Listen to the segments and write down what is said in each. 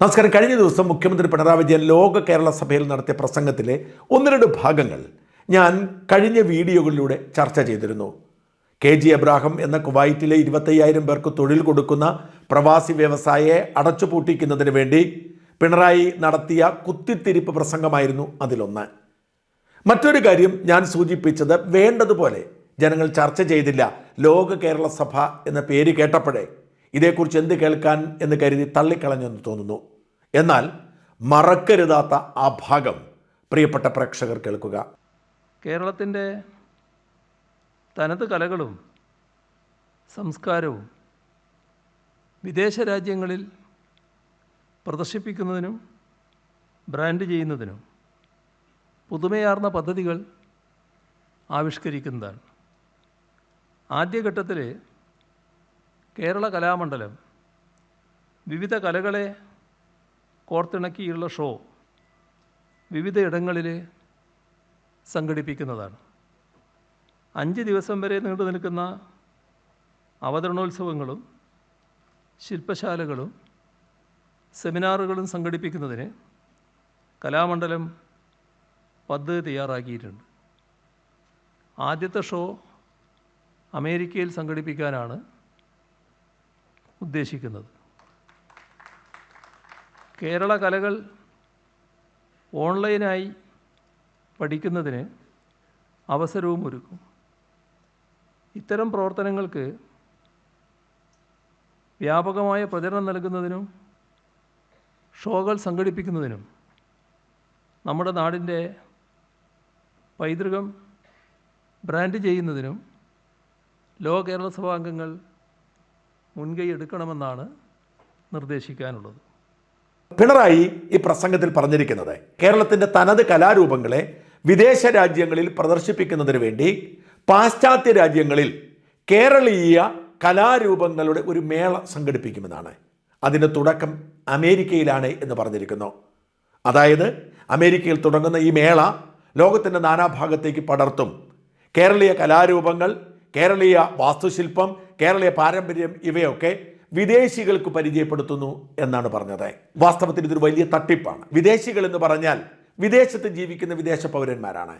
നമസ്കാരം. കഴിഞ്ഞ ദിവസം മുഖ്യമന്ത്രി പിണറായി വിജയൻ ലോക കേരള സഭയിൽ നടത്തിയ പ്രസംഗത്തിലെ ഒന്ന് രണ്ട് ഭാഗങ്ങൾ ഞാൻ കഴിഞ്ഞ വീഡിയോകളിലൂടെ ചർച്ച ചെയ്തിരുന്നു. കെ ജി എബ്രാഹിം എന്ന കുവൈറ്റിലെ ഇരുപത്തയ്യായിരം പേർക്ക് തൊഴിൽ കൊടുക്കുന്ന പ്രവാസി വ്യവസായയെ അടച്ചുപൂട്ടിക്കുന്നതിന് വേണ്ടി പിണറായി നടത്തിയ കുത്തിത്തിരിപ്പ് പ്രസംഗമായിരുന്നു അതിലൊന്ന്. മറ്റൊരു കാര്യം ഞാൻ സൂചിപ്പിച്ചത് വേണ്ടതുപോലെ ജനങ്ങൾ ചർച്ച ചെയ്തില്ല. ലോക കേരള സഭ എന്ന പേര് കേട്ടപ്പോഴേ ഇതേക്കുറിച്ച് എന്ത് കേൾക്കാൻ എന്ന് കരുതി തള്ളിക്കളഞ്ഞെന്ന് തോന്നുന്നു. എന്നാൽ മറക്കരുതാത്ത ആ ഭാഗം പ്രിയപ്പെട്ട പ്രേക്ഷകർ കേൾക്കുക. കേരളത്തിന്റെ തനത് കലകളും സംസ്കാരവും വിദേശ രാജ്യങ്ങളിൽ പ്രദർശിപ്പിക്കുന്നതിനും ബ്രാൻഡ് ചെയ്യുന്നതിനും പുതുമയാർന്ന പദ്ധതികൾ ആവിഷ്കരിക്കുന്നതാണ്. ആദ്യഘട്ടത്തിൽ കേരള കലാമണ്ഡലം വിവിധ കലകളെ കോർത്തിണക്കിയുള്ള ഷോ വിവിധ ഇടങ്ങളിൽ സംഘടിപ്പിക്കുന്നതാണ്. അഞ്ച് ദിവസം വരെ നീണ്ടു നിൽക്കുന്ന അവതരണോത്സവങ്ങളും ശില്പശാലകളും സെമിനാറുകളും സംഘടിപ്പിക്കുന്നതിന് കലാമണ്ഡലം പദ്ധതി തയ്യാറാക്കിയിട്ടുണ്ട്. ആദ്യത്തെ ഷോ അമേരിക്കയിൽ സംഘടിപ്പിക്കാനാണ് ഉദ്ദേശിക്കുന്നത്. കേരള കലകൾ ഓൺലൈനായി പഠിക്കുന്നതിന് അവസരവും ഒരുക്കും. ഇത്തരം പ്രവർത്തനങ്ങൾക്ക് വ്യാപകമായ പ്രചരണം നൽകുന്നതിനും ഷോകൾ സംഘടിപ്പിക്കുന്നതിനും നമ്മുടെ നാടിന്റെ പൈതൃകം ബ്രാൻഡ് ചെയ്യുന്നതിനും ലോ കേരള സഭാ അംഗങ്ങൾ മുൻകൈ എടുക്കണമെന്നാണ് നിർദ്ദേശിക്കാനുള്ളത്. പിണറായി ഈ പ്രസംഗത്തിൽ പറഞ്ഞിരിക്കുന്നത് കേരളത്തിന്റെ തനത് കലാരൂപങ്ങളെ വിദേശ രാജ്യങ്ങളിൽ പ്രദർശിപ്പിക്കുന്നതിന് വേണ്ടി പാശ്ചാത്യ രാജ്യങ്ങളിൽ കേരളീയ കലാരൂപങ്ങളുടെ ഒരു മേള സംഘടിപ്പിക്കുമെന്നാണ്. അതിന്റെ തുടക്കം അമേരിക്കയിലാണ് എന്ന് പറഞ്ഞിരിക്കുന്നു. അതായത് അമേരിക്കയിൽ തുടങ്ങുന്ന ഈ മേള ലോകത്തിന്റെ നാനാഭാഗത്തേക്ക് പടർത്തും. കേരളീയ കലാരൂപങ്ങൾ കേരളീയ വാസ്തുശില്പം കേരളീയ പാരമ്പര്യം ഇവയൊക്കെ വിദേശികൾക്ക് പരിചയപ്പെടുത്തുന്നു എന്നാണ് പറഞ്ഞത്. വാസ്തവത്തിൽ ഇതൊരു വലിയ തട്ടിപ്പാണ്. വിദേശികൾ എന്ന് പറഞ്ഞാൽ വിദേശത്ത് ജീവിക്കുന്ന വിദേശ പൗരന്മാരാണ്.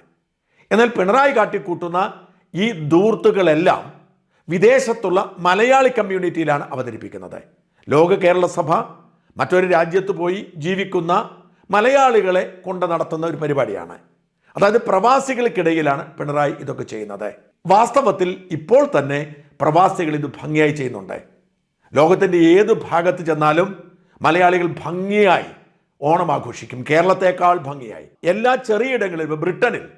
എന്നാൽ പിണറായി കാട്ടിക്കൂട്ടുന്ന ഈ ദൂർത്തുകളെല്ലാം വിദേശത്തുള്ള മലയാളി കമ്മ്യൂണിറ്റിയിലാണ് അവതരിപ്പിക്കുന്നത്. ലോക കേരള സഭ മറ്റൊരു രാജ്യത്ത് പോയി ജീവിക്കുന്ന മലയാളികളെ കൊണ്ട് നടത്തുന്ന ഒരു പരിപാടിയാണ്. അതായത് പ്രവാസികൾക്കിടയിലാണ് പിണറായി ഇതൊക്കെ ചെയ്യുന്നത്. വാസ്തവത്തിൽ ഇപ്പോൾ തന്നെ പ്രവാസികൾ ഇത് ഭംഗിയായി ചെയ്യുന്നുണ്ട്. ലോകത്തിന്റെ ഏത് ഭാഗത്ത് ചെന്നാലും മലയാളികൾ ഭംഗിയായി ഓണം ആഘോഷിക്കും. കേരളത്തെക്കാൾ ഭംഗിയായി. എല്ലാ ചെറിയ ഇടങ്ങളിലും ഇപ്പോൾ ബ്രിട്ടനിൽ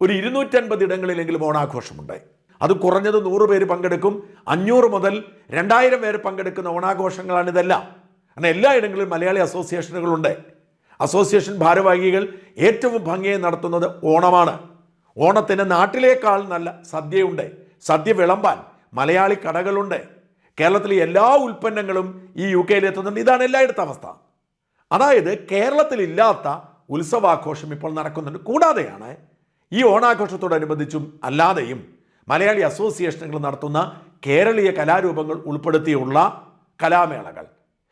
ഒരു ഇരുന്നൂറ്റൻപത് ഇടങ്ങളിലെങ്കിലും ഓണാഘോഷമുണ്ട്. അത് കുറഞ്ഞത് നൂറ് പേര് പങ്കെടുക്കും. അഞ്ഞൂറ് മുതൽ രണ്ടായിരം പേര് പങ്കെടുക്കുന്ന ഓണാഘോഷങ്ങളാണ് ഇതെല്ലാം. എല്ലാ ഇടങ്ങളിലും മലയാളി അസോസിയേഷനുകളുണ്ട്. അസോസിയേഷൻ ഭാരവാഹികൾ ഏറ്റവും ഭംഗിയായി നടത്തുന്നത് ഓണമാണ്. ഓണത്തിന് നാട്ടിലേക്കാൾ നല്ല സദ്യയുണ്ട്. സദ്യ വിളമ്പാൻ മലയാളി കടകളുണ്ട്. കേരളത്തിലെ എല്ലാ ഉൽപ്പന്നങ്ങളും ഈ യു കെയിൽ എത്തുന്നുണ്ട് ഇതാണ് എല്ലായിടത്തെ അവസ്ഥ. അതായത് കേരളത്തിലില്ലാത്ത ഉത്സവാഘോഷം ഇപ്പോൾ നടക്കുന്നുണ്ട്. കൂടാതെയാണ് ഈ ഓണാഘോഷത്തോടനുബന്ധിച്ചും അല്ലാതെയും മലയാളി അസോസിയേഷനുകൾ നടത്തുന്ന കേരളീയ കലാരൂപങ്ങൾ ഉൾപ്പെടുത്തിയുള്ള കലാമേളകൾ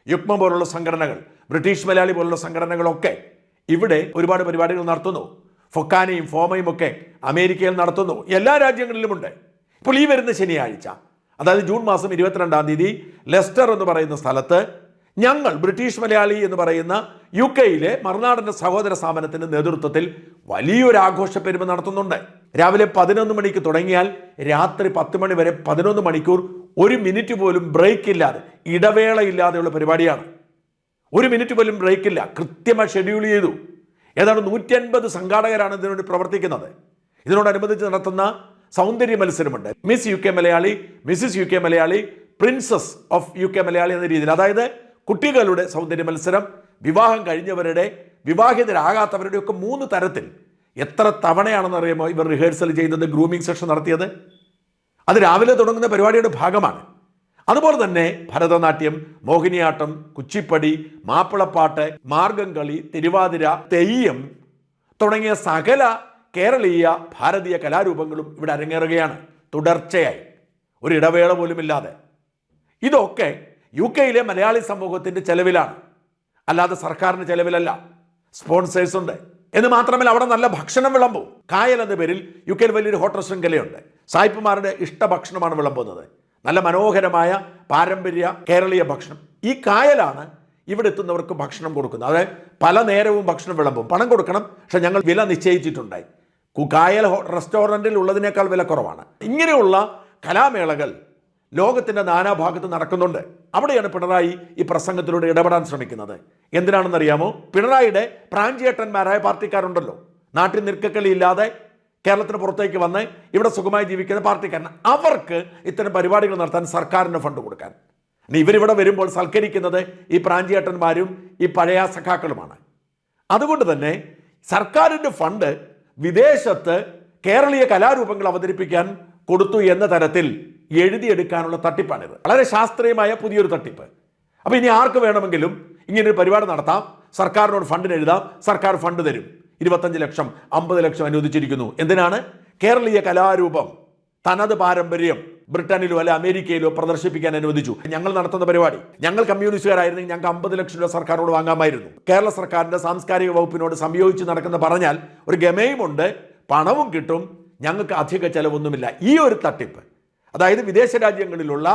യുക്മ പോലുള്ള സംഘടനകൾ ബ്രിട്ടീഷ് മലയാളി പോലുള്ള സംഘടനകളൊക്കെ ഇവിടെ ഒരുപാട് പരിപാടികൾ നടത്തുന്നു. ഫൊക്കാനയും ഫോമയും ഒക്കെ അമേരിക്കയിൽ നടത്തുന്നു. എല്ലാ രാജ്യങ്ങളിലുമുണ്ട്. ഇപ്പോൾ ഈ വരുന്ന ശനിയാഴ്ച അതായത് ജൂൺ മാസം ഇരുപത്തിരണ്ടാം തീയതി ലെസ്റ്റർ എന്ന് പറയുന്ന സ്ഥലത്ത് ഞങ്ങൾ ബ്രിട്ടീഷ് മലയാളി എന്ന് പറയുന്ന യു കെയിലെ മറുനാടന്റെ സഹോദര സ്ഥാപനത്തിന്റെ നേതൃത്വത്തിൽ വലിയൊരു ആഘോഷ പെരുമ നടത്തുന്നുണ്ട്. രാവിലെ പതിനൊന്ന് മണിക്ക് തുടങ്ങിയാൽ രാത്രി പത്ത് മണി വരെ പതിനൊന്ന് മണിക്കൂർ ഒരു മിനിറ്റ് പോലും ബ്രേക്ക് ഇല്ലാതെ ഇടവേളയില്ലാതെയുള്ള പരിപാടിയാണ്. ഒരു മിനിറ്റ് പോലും ബ്രേക്ക് ഇല്ല. കൃത്യമായി ഷെഡ്യൂൾ ചെയ്തു. ഏതാണ്ട് നൂറ്റി അൻപത് സംഘാടകരാണ് ഇതിനുവേണ്ടി പ്രവർത്തിക്കുന്നത്. ഇതിനോടനുബന്ധിച്ച് നടത്തുന്ന സൗന്ദര്യ മത്സരമുണ്ട്. Miss U K Malayali Mrs U K Malayali princess of U K Malayali എന്ന രീതിയിൽ. അതായത് കുട്ടികളുടെ സൗന്ദര്യ മത്സരം വിവാഹം കഴിഞ്ഞവരുടെ വിവാഹിതരാകാത്തവരുടെ ഒക്കെ മൂന്ന് തരത്തിൽ എത്ര തവണയാണെന്ന് അറിയുമോ ഇവർ റിഹേഴ്സൽ ചെയ്തത് ഗ്രൂമിംഗ് സെഷൻ നടത്തിയത്? അത് രാവിലെ തുടങ്ങുന്ന പരിപാടിയുടെ ഭാഗമാണ്. അതുപോലെ തന്നെ ഭരതനാട്യം മോഹിനിയാട്ടം കുച്ചിപ്പടി മാപ്പിളപ്പാട്ട് മാർഗംകളി തിരുവാതിര തെയ്യം തുടങ്ങിയ സകല കേരളീയ ഭാരതീയ കലാരൂപങ്ങളും ഇവിടെ അരങ്ങേറുകയാണ്. തുടർച്ചയായി. ഒരു ഇടവേള പോലുമില്ലാതെ. ഇതൊക്കെ യു കെയിലെ മലയാളി സമൂഹത്തിന്റെ ചെലവിലാണ്. അല്ലാതെ സർക്കാരിന്റെ ചെലവിലല്ല. സ്പോൺസേഴ്സ് ഉണ്ട്. എന്ന് മാത്രമല്ല അവിടെ നല്ല ഭക്ഷണം വിളമ്പും. കായൽ എന്ന പേരിൽ യു കെയിൽ വലിയൊരു ഹോട്ടൽ ശൃംഖലയുണ്ട്. സായിപ്പുമാരുടെ ഇഷ്ട ഭക്ഷണമാണ് വിളമ്പുന്നത്. നല്ല മനോഹരമായ പാരമ്പര്യ കേരളീയ ഭക്ഷണം. ഈ കായലാണ് ഇവിടെ എത്തുന്നവർക്ക് ഭക്ഷണം കൊടുക്കുന്നത്. അതായത് പല നേരവും ഭക്ഷണം വിളമ്പും. പണം കൊടുക്കണം പക്ഷെ ഞങ്ങൾ വില നിശ്ചയിച്ചിട്ടുണ്ടായി. കായൽ റെസ്റ്റോറന്റിൽ ഉള്ളതിനേക്കാൾ വില കുറവാണ്. ഇങ്ങനെയുള്ള കലാമേളകൾ ലോകത്തിന്റെ നാനാഭാഗത്ത് നടക്കുന്നുണ്ട്. അവിടെയാണ് പിണറായി ഈ പ്രസംഗത്തിലൂടെ ഇടപെടാൻ ശ്രമിക്കുന്നത്. എന്തിനാണെന്നറിയാമോ? പിണറായിയുടെ പ്രാഞ്ചിയേട്ടന്മാരായ പാർട്ടിക്കാരുണ്ടല്ലോ. നാട്ടിൽ നിൽക്കക്കളി ഇല്ലാതെ കേരളത്തിന് പുറത്തേക്ക് വന്ന് ഇവിടെ സുഖമായി ജീവിക്കുന്ന പാർട്ടിക്കാരൻ. അവർക്ക് ഇത്തരം പരിപാടികൾ നടത്താൻ സർക്കാരിന് ഫണ്ട് കൊടുക്കാൻ. ഇനി ഇവരിവിടെ വരുമ്പോൾ സൽക്കരിക്കുന്നത് ഈ പ്രാഞ്ചിയേട്ടന്മാരും ഈ പഴയ സഖാക്കളുമാണ്. അതുകൊണ്ട് തന്നെ സർക്കാരിന്റെ ഫണ്ട് വിദേശത്ത് കേരളീയ കലാരൂപങ്ങൾ അവതരിപ്പിക്കാൻ കൊടുത്തു എന്ന തരത്തിൽ എഴുതിയെടുക്കാനുള്ള തട്ടിപ്പാണിത്. വളരെ ശാസ്ത്രീയമായ പുതിയൊരു തട്ടിപ്പ്. അപ്പോൾ ഇനി ആർക്ക് വേണമെങ്കിലും ഇങ്ങനൊരു പരിപാടി നടത്താം. സർക്കാരിനോട് ഫണ്ടിന് എഴുതാം. സർക്കാർ ഫണ്ട് തരും. ഇരുപത്തഞ്ച് ലക്ഷം അമ്പത് ലക്ഷം അനുവദിച്ചിരിക്കുന്നു. എന്തിനാണ്? കേരളീയ കലാരൂപം തനത് പാരമ്പര്യം ബ്രിട്ടനിലോ അല്ലെ അമേരിക്കയിലോ പ്രദർശിപ്പിക്കാൻ അനുവദിച്ചു. ഞങ്ങൾ നടത്തുന്ന പരിപാടി. ഞങ്ങൾ കമ്മ്യൂണിസ്റ്റുകാരായിരുന്നെങ്കിൽ ഞങ്ങൾക്ക് അമ്പത് ലക്ഷം രൂപ സർക്കാരിനോട് വാങ്ങാമായിരുന്നു. കേരള സർക്കാരിന്റെ സാംസ്കാരിക വകുപ്പിനോട് സംയോജിച്ച് നടക്കുന്ന പറഞ്ഞാൽ ഒരു ഗമയുമുണ്ട് പണവും കിട്ടും ഞങ്ങൾക്ക് അധിക ചെലവൊന്നുമില്ല. ഈ ഒരു തട്ടിപ്പ് അതായത് വിദേശ രാജ്യങ്ങളിലുള്ള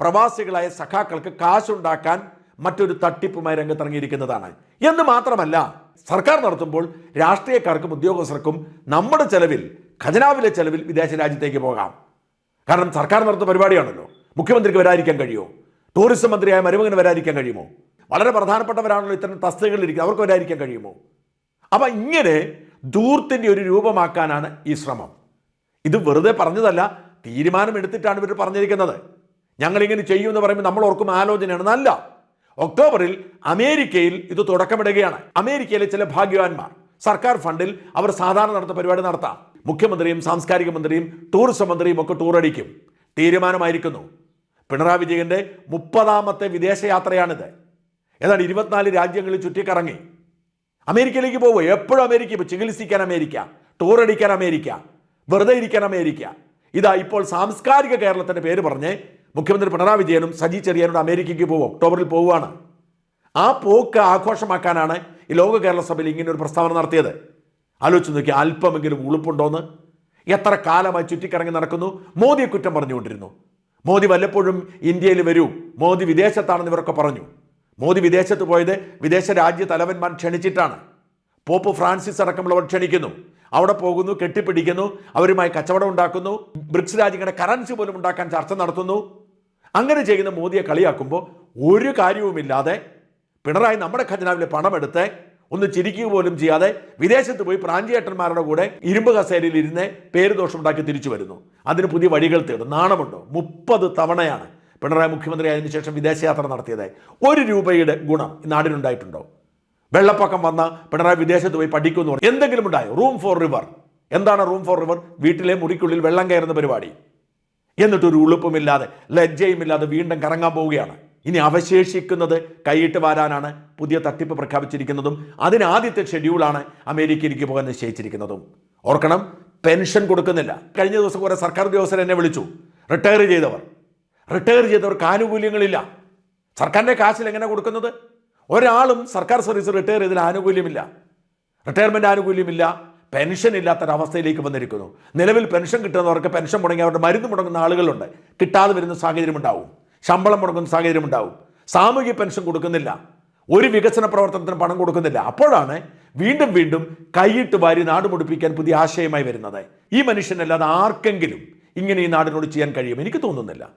പ്രവാസികളായ സഖാക്കൾക്ക് കാശുണ്ടാക്കാൻ മറ്റൊരു തട്ടിപ്പുമായി രംഗത്തിറങ്ങിയിരിക്കുന്നതാണ്. എന്ന് മാത്രമല്ല സർക്കാർ നടത്തുമ്പോൾ രാഷ്ട്രീയക്കാർക്കും ഉദ്യോഗസ്ഥർക്കും നമ്മുടെ ചെലവിൽ ഖജനാവിലെ ചെലവിൽ വിദേശ രാജ്യത്തേക്ക് പോകാം. കാരണം സർക്കാർ നടത്തുന്ന പരിപാടിയാണല്ലോ. മുഖ്യമന്ത്രിക്ക് വരാതിരിക്കാൻ കഴിയുമോ? ടൂറിസം മന്ത്രിയായ മരുമകന് വരാതിരിക്കാൻ കഴിയുമോ? വളരെ പ്രധാനപ്പെട്ടവരാണല്ലോ ഇത്തരം തസ്തികകളിൽ ഇരിക്കുന്നത്. അവർക്ക് വരാതിരിക്കാൻ കഴിയുമോ? അപ്പം ഇങ്ങനെ ധൂർത്തിന്റെ ഒരു രൂപമാക്കാനാണ് ഈ ശ്രമം. ഇത് വെറുതെ പറഞ്ഞതല്ല തീരുമാനമെടുത്തിട്ടാണ് ഇവർ പറഞ്ഞിരിക്കുന്നത്. ഞങ്ങളിങ്ങനെ ചെയ്യുമെന്ന് പറയുമ്പോൾ നമ്മൾ ഓർക്കും ആലോചനയാണ്. നല്ല ഒക്ടോബറിൽ അമേരിക്കയിൽ ഇത് തുടക്കമിടുകയാണ്. അമേരിക്കയിലെ ചില ഭാഗ്യവാന്മാർ. സർക്കാർ ഫണ്ടിൽ അവർ സാധാരണ നടത്തുന്ന പരിപാടി നടത്താം. മുഖ്യമന്ത്രിയും സാംസ്കാരിക മന്ത്രിയും ടൂറിസം മന്ത്രിയും ഒക്കെ ടൂറടിക്കും തീരുമാനമായിരിക്കുന്നു. പിണറായി വിജയന്റെ മുപ്പതാമത്തെ വിദേശയാത്രയാണിത്. ഏതാണ്ട് ഇരുപത്തിനാല് രാജ്യങ്ങളിൽ ചുറ്റിക്കറങ്ങി. അമേരിക്കയിലേക്ക് പോകുമോ എപ്പോഴും അമേരിക്ക. ചികിത്സിക്കാൻ അമേരിക്ക. ടൂറടിക്കാൻ അമേരിക്ക. വെറുതെ ഇരിക്കാൻ അമേരിക്ക. ഇതാ ഇപ്പോൾ സാംസ്കാരിക കേരളത്തിന്റെ പേര് പറഞ്ഞ് മുഖ്യമന്ത്രി പിണറായി വിജയനും സജി ചെറിയാനോട് അമേരിക്കയ്ക്ക് പോകും ഒക്ടോബറിൽ പോവുകയാണ്. ആ പോക്ക് ആഘോഷമാക്കാനാണ് ഈ ലോക കേരള സഭയിൽ ഇങ്ങനെ ഒരു പ്രസ്താവന നടത്തിയത്. ആലോചിച്ച് നോക്കി അല്പമെങ്കിലും ഉളുപ്പുണ്ടോന്ന്. എത്ര കാലമായി ചുറ്റിക്കറങ്ങി നടക്കുന്നു മോദിയെ കുറ്റം പറഞ്ഞുകൊണ്ടിരുന്നു. മോദി വല്ലപ്പോഴും ഇന്ത്യയിൽ വരൂ മോദി വിദേശത്താണെന്ന് ഇവരൊക്കെ പറഞ്ഞു. മോദി വിദേശത്ത് പോയത് വിദേശ രാജ്യ തലവന്മാർ ക്ഷണിച്ചിട്ടാണ്. പോപ്പ് ഫ്രാൻസിസ് അടക്കമുള്ളവർ ക്ഷണിക്കുന്നു. അവിടെ പോകുന്നു കെട്ടിപ്പിടിക്കുന്നു അവരുമായി കച്ചവടം ഉണ്ടാക്കുന്നു ബ്രിക്സ് രാജ്യങ്ങളുടെ കറൻസി പോലും ഉണ്ടാക്കാൻ ചർച്ച നടത്തുന്നു. അങ്ങനെ ചെയ്യുന്ന മോദിയെ കളിയാക്കുമ്പോൾ ഒരു കാര്യവുമില്ലാതെ പിണറായി നമ്മുടെ ഖജനാവിലെ പണമെടുത്ത് ഒന്ന് ചിരിക്കുക പോലും ചെയ്യാതെ വിദേശത്ത് പോയി പ്രാഞ്ചിയേട്ടന്മാരുടെ കൂടെ ഇരുമ്പ് കസേരയിൽ ഇരുന്ന് പേര് തിരിച്ചു വരുന്നു. അതിന് പുതിയ വഴികൾ തേടും. നാണമുണ്ടോ? മുപ്പത് തവണയാണ് പിണറായി മുഖ്യമന്ത്രി ആയതിനു ശേഷം വിദേശയാത്ര നടത്തിയത്. ഒരു രൂപയുടെ ഗുണം ഈ നാടിനുണ്ടായിട്ടുണ്ടോ? വെള്ളപ്പൊക്കം വന്ന പിണറായി വിദേശത്ത് പോയി പഠിക്കുമെന്ന് പറഞ്ഞു എന്തെങ്കിലും ഉണ്ടായോ? Room for river. എന്താണ് റൂം ഫോർ റിവർ? വീട്ടിലെ മുറിക്കുള്ളിൽ വെള്ളം കയറുന്ന പരിപാടി. എന്നിട്ടൊരു ഉളുപ്പുമില്ലാതെ ലജ്ജയുമില്ലാതെ വീണ്ടും കറങ്ങാൻ പോവുകയാണ്. ഇനി അവശേഷിക്കുന്നത് കൈയിട്ട് വാരാനാണ് പുതിയ തട്ടിപ്പ് പ്രഖ്യാപിച്ചിരിക്കുന്നതും അതിനാദ്യത്തെ ഷെഡ്യൂളാണ് അമേരിക്കയിലേക്ക് പോകാൻ നിശ്ചയിച്ചിരിക്കുന്നതും. ഓർക്കണം പെൻഷൻ കൊടുക്കുന്നില്ല. കഴിഞ്ഞ ദിവസം കുറെ സർക്കാർ ഉദ്യോഗസ്ഥർ എന്നെ വിളിച്ചു. റിട്ടയർ ചെയ്തവർ. റിട്ടയർ ചെയ്തവർക്ക് ആനുകൂല്യങ്ങളില്ല. സർക്കാരിന്റെ കാശിൽ എങ്ങനെ കൊടുക്കുന്നത്? ഒരാളും സർക്കാർ സർവീസ് റിട്ടയർ ചെയ്തതിൽ ആനുകൂല്യമില്ല. റിട്ടയർമെന്റ് ആനുകൂല്യമില്ല. പെൻഷൻ ഇല്ലാത്തൊരവസ്ഥയിലേക്ക് വന്നിരിക്കുന്നു. നിലവിൽ പെൻഷൻ കിട്ടുന്നവർക്ക് പെൻഷൻ മുടങ്ങി അവരുടെ മരുന്ന് മുടങ്ങുന്ന ആളുകളുണ്ട്. കിട്ടാതെ വരുന്ന സാഹചര്യം ഉണ്ടാവും ശമ്പളം മുടങ്ങുന്ന സാഹചര്യം ഉണ്ടാവും സാമൂഹ്യ പെൻഷൻ കൊടുക്കുന്നില്ല. ഒരു വികസന പ്രവർത്തനത്തിന് പണം കൊടുക്കുന്നില്ല. അപ്പോഴാണ് വീണ്ടും വീണ്ടും കൈയിട്ട് വാരി നാട് മുടിപ്പിക്കാൻ പുതിയ ആശയമായി വരുന്നത്. ഈ മനുഷ്യനല്ലാതെ ആർക്കെങ്കിലും ഇങ്ങനെ ഈ നാടിനോട് ചെയ്യാൻ കഴിയും? എനിക്ക് തോന്നുന്നില്ല.